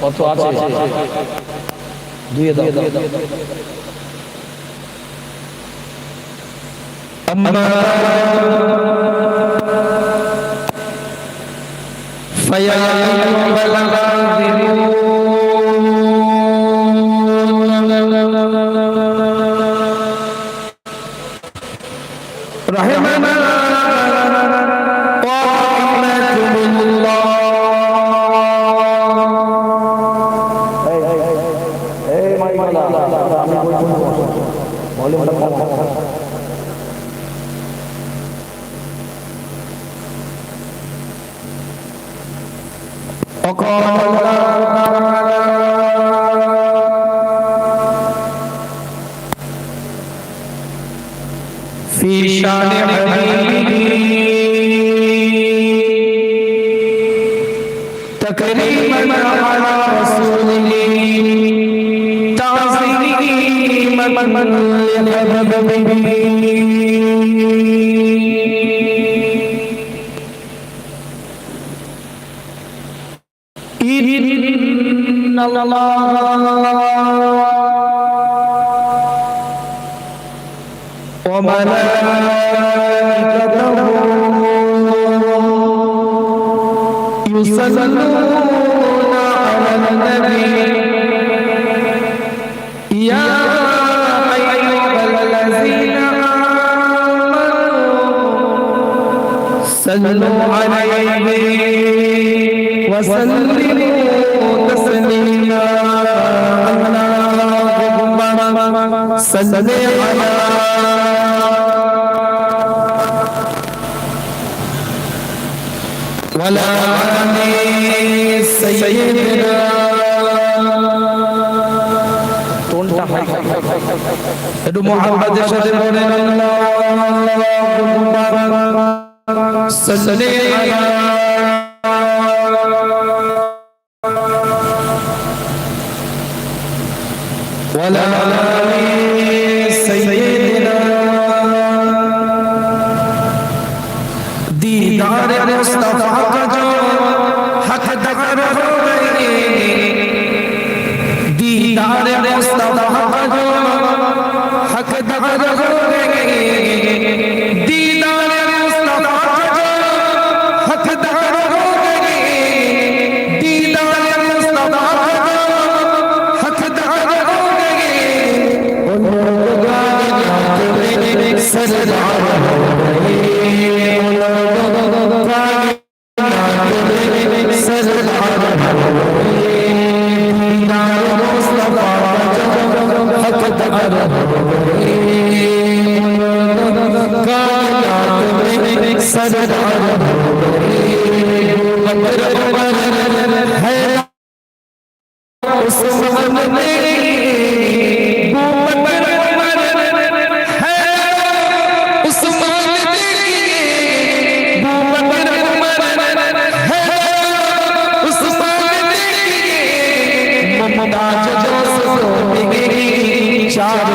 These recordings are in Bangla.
কত আছে দুয়ে দাও فيا وقال الله في شان حبيبه تكريما على رسوله تعظيما لحبيبه إلا الله. وملائكته يصلون على النبي. يا صلوا عليه وسلموا. صل على ولا على سيدنا একটু মোহাম্মদের সাথে বলেন আল্লাহ। সাল্লি العالمين चार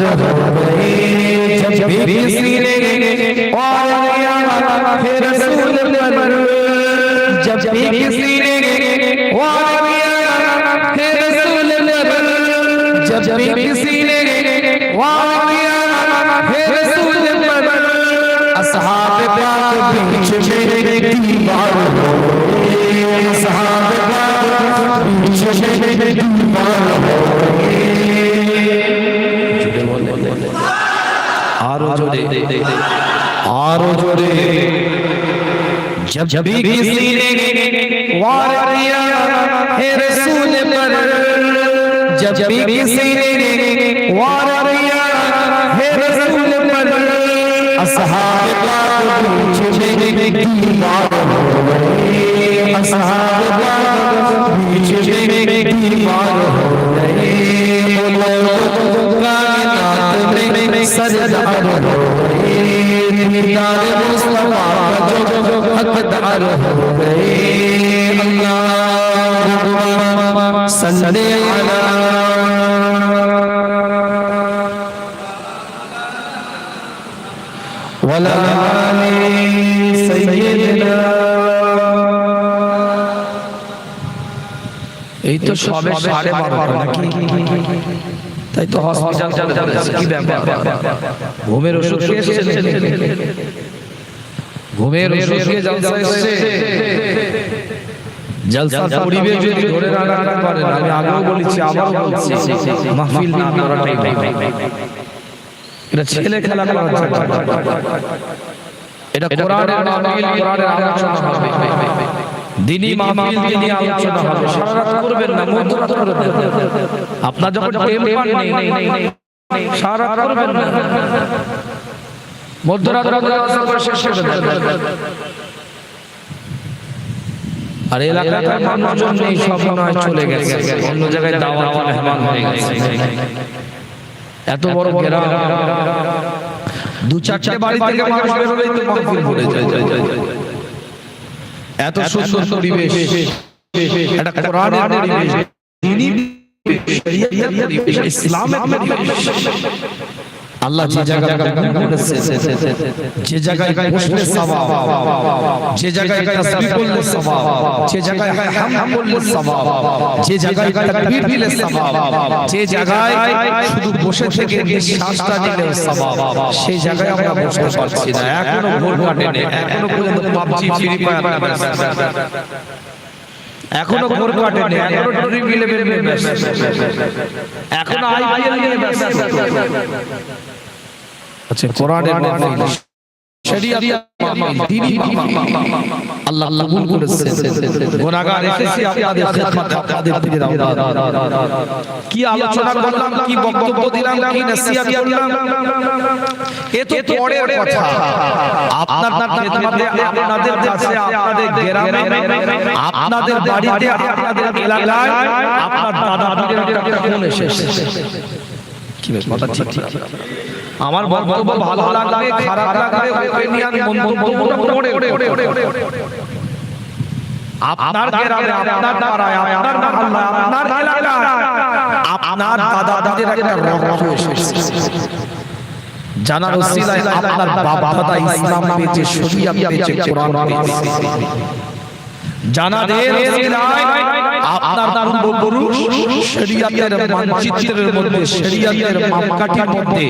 और हो गई छब्बीस और फिर रसूल पर जब भी किसी ने और फिर रसूल पर जब भी किसी ने और फिर रसूल पर असहाब प्यार बीच में दीवार हो আরো জোরে आरो जोरे जब जब भी किसी ने वार किया है रसूल पर जब भी किसी ने वार किया है रसूल पर असहाब पाक बीच में دیدار مصطفیٰ جو حقدار ہو گئے اللہ صلی علی۔ ولا علی سیدنا۔ এই তো সবে সাড়ে বারো নাকি? তাই তো হসপিটাল কি ব্যাপার? ঘুমের ওষুধ ঘুমের ওষুধ খেয়ে জলসা এসেছে। জলসার পরিবেশ যদি ধরে না রাখতে পারেন আমি আগেও বলেছি আবারও বলছি। মাহফিল না করাটাই এটা ছেলে খেলা করার এটা কোরআনের মাহফিল কোরআনের আলোচনা হবে। দিনী মাহফিল দিনী আলোচনা হবে। সারা রাত করবেন না মধ্যরাত করবেন আপনার যখন টেম পান নেই সারা রাত করবেন না। মধ্যরাত মধ্যরাত করে শেষ করে দেন। আর এলাকার মানুষজন নেই সব নয় চলে গেছে। অন্য জায়গায় দাওয়াত মেহমান হয়ে গেছে এত বড় গ্রাম। দু চারটে বাড়ি থেকে মানুষ বেরোলেই তো মাহফিল ভরে যায়। এত সুন্দর পরিবেশ। একটা কোরআনের পরিবেশ। ইসলামের পরিবেশ। আল্লাহ যে জায়গায় যে জায়গায় বসলে সওয়াব যে জায়গায় তাসবিহ করলে সওয়াব যে জায়গায় হামদ করলে সওয়াব যে জায়গায় তাকবীর দিলে সওয়াব যে জায়গায় শুধু বসে থেকে নিঃশ্বাসটা নিলে সওয়াব সেই জায়গায় আমরা বসতে পারছি না। এখনও ভোর কাটেনি এখনও পর্যন্ত পাবজি ফ্রি ফায়ার এখনও ভোর কাটেনি এখনও নিয়ে ব্যস্ত এখনও আইপিএল নিয়ে ব্যস্ত আচ্ছা কোরআনের মাহফিল আল্লাহ কবুল করেছেন গুনাহগার এসেছি আপনাদের খিদমত আপনাদের পীরের কি আলোচনা করলাম কি বক্তব্য দিলাম কি নসিহত করলাম এ তো পরের কথা আপনার খিদমতে আপনাদের কাছে আপনাদের গ্রামে আপনাদের বাড়িতে আপনাদের এলাকায় আপনার দাদা পীরের একটা ফোন এসেছে কি কথা ঠিক ঠিক আমার বক্তব্য ভালো লাগবে খারাপ লাগবে মন্তব্যটা আপনার গ্রামে আপনার পাড়ায় আপনার মহল্লা আপনার এলাকায় আপনার দাদা দাদির একটা রক্ত এসেছে জানার আপনার বাবা দাদা ইসলাম পেয়েছে কোরআন পেয়েছে জানাদের আপনার। পূর্বপুরুষ শরিয়াতের মানচিত্রের মধ্যে শরিয়াতের মাপকাঠির মধ্যে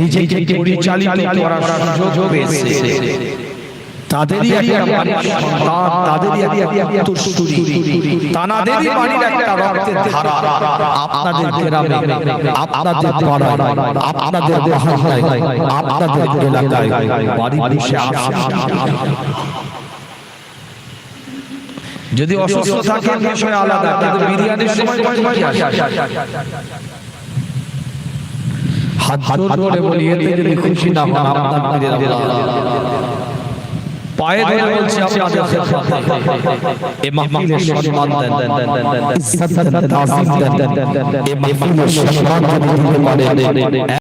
নিজেকে পরিচালিত করার সুযোগ পেয়েছে তাদেরই একটা সন্তান তাদেরই একটা উত্তরসূরি তানাদেরই বাড়ির একটা রক্তের ধারা। আপনাদের গ্রামে আপনাদের পাড়ায় আপনাদের মহল্লায় আপনাদের এলাকায় বাড়ি বসে আসা। যদি অসুস্থ থাকে বিষয় আলাদা কিন্তু বিরিয়ানির সময় কি আসে হাত হাত ধরে বলি এতে যদি খুশি না হন আপনার আল্লাহ পায়ে ধরে বলছি আপনাদের খেদমতে এই মাহফিলের সম্মান দেন ইজ্জত দেন তাজিম দেন এই মাহফিলের সম্মান পারেন